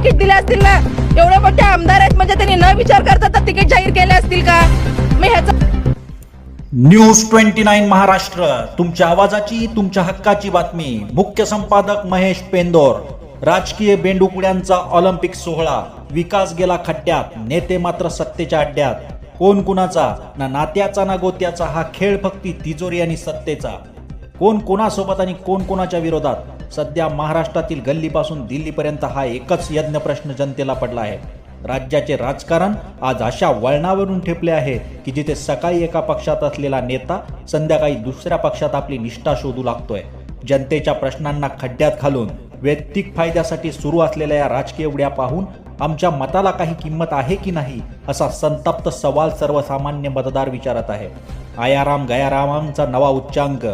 Ticket दिले असतील ना? एवढे मोठे आमदार आहेत म्हणजे त्यांनी न विचार करता तर तिकीट जाहीर केले असतील का? मी ह्याचा न्यूज ट्वेंटी नाईन महाराष्ट्र तुमच्या आवाजाची तुमच्या हक्काची बातमी. मुख्य संपादक महेश पेंदोर राजकीय बेंडुकुड्यांचा ऑलिम्पिक सोहळा. विकास गेला खड्ड्यात नेते मात्र सत्तेच्या अड्ड्यात. कोण कुणाचा? ना नात्याचा ना गोत्याचा हा खेळ फक्त तिजोरी आणि सत्तेचा. कोण कोणासोबत आणि कोण कोणाच्या विरोधात? सध्या महाराष्ट्रातील गल्लीपासून दिल्लीपर्यंत हा एकच यज्ञ प्रश्न जनतेला पडला आहे. राज्याचे राजकारण आज अशा वळणावरून ठेपले आहे की जिथे सकाळी एका पक्षात असलेला नेता संध्याकाळी दुसऱ्या पक्षात आपली निष्ठा शोधू लागतोय. जनतेच्या प्रश्नांना खड्ड्यात घालून वैयक्तिक फायद्यासाठी सुरू असलेल्या या राजकीय उड्या पाहून आमच्या मताला काही किंमत आहे की नाही असा संतप्त सवाल सर्वसामान्य मतदार विचारत आहे. आयाराम गयारामांचा नवा उच्चांक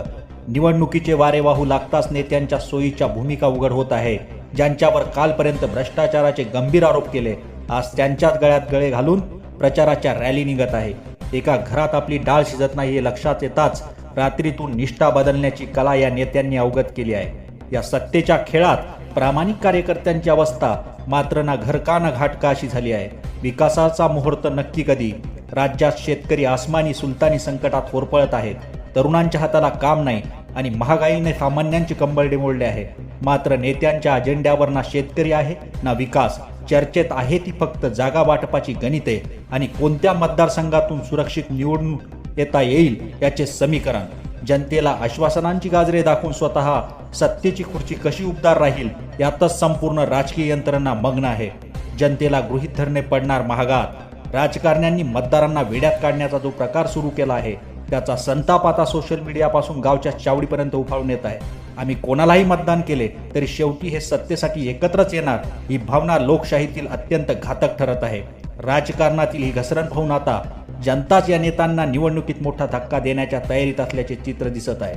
निवडणुकीचे वारे वाहू लागताच नेत्यांच्या सोयीच्या भूमिका उघड होत आहे. ज्यांच्यावर कालपर्यंत भ्रष्टाचाराचे गंभीर आरोप केले आज त्यांच्याच गळ्यात गळे घालून प्रचाराच्या रॅली निघत आहे. एका घरात आपली डाळ शिजत नाही हे लक्षात येताच रात्रीतून निष्ठा बदलण्याची कला या नेत्यांनी अवगत केली आहे. या सत्तेच्या खेळात प्रामाणिक कार्यकर्त्यांची अवस्था मात्र ना घर का ना घाट का अशी झाली आहे. विकासाचा मुहूर्त नक्की कधी? राज्यात शेतकरी आसमानी सुलतानी संकटात होरपळत आहेत. तरुणांच्या हाताला काम नाही आणि महागाईने सामान्यांची कंबरडे मोडले आहे. मात्र नेत्यांच्या अजेंड्यावर ना शेतकरी आहे ना विकास. चर्चेत आहे ती फक्त जागा वाटपाची गणिते आणि कोणत्या मतदारसंघातून सुरक्षित निवडणूक येता येईल याचे समीकरण. जनतेला आश्वासनांची गाजरे दाखवून स्वतः सत्तेची खुर्ची कशी उबदार राहील यातच संपूर्ण राजकीय यंत्रणा मग्न आहे. जनतेला गृहीत धरणे पडणार महागात. राजकारण्यांनी मतदारांना वेड्यात काढण्याचा जो प्रकार सुरू केला आहे त्याचा संताप आता सोशल मीडियापासून गावच्या चावडीपर्यंत उफाळून येत आहे. आम्ही कोणालाही मतदान केले तरी शेवटी हे सत्तेसाठी एकत्रच येणार ही भावना लोकशाहीतील अत्यंत घातक ठरत आहे. राजकारणातील ही घसरण पाहून आता जनताच या नेत्यांना निवडणुकीत मोठा धक्का देण्याच्या तयारीत असल्याचे चित्र दिसत आहे.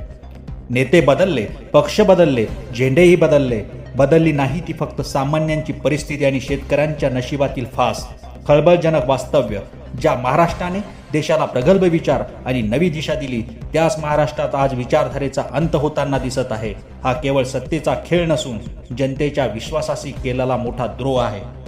नेते बदलले पक्ष बदलले झेंडेही बदलले. बदलली नाही ती फक्त सामान्यांची परिस्थिती आणि शेतकऱ्यांच्या नशिबातील फास. खळबळजनक वास्तव्य ज्या महाराष्ट्राने देशाला प्रगल्भ विचार आणि नवी दिशा दिली. त्याच महाराष्ट्रात आज विचारधारेचा अंत होताना दिसत आहे. हा केवळ सत्तेचा खेळ नसून जनतेच्या विश्वासाशी केलेला मोठा द्रोह आहे.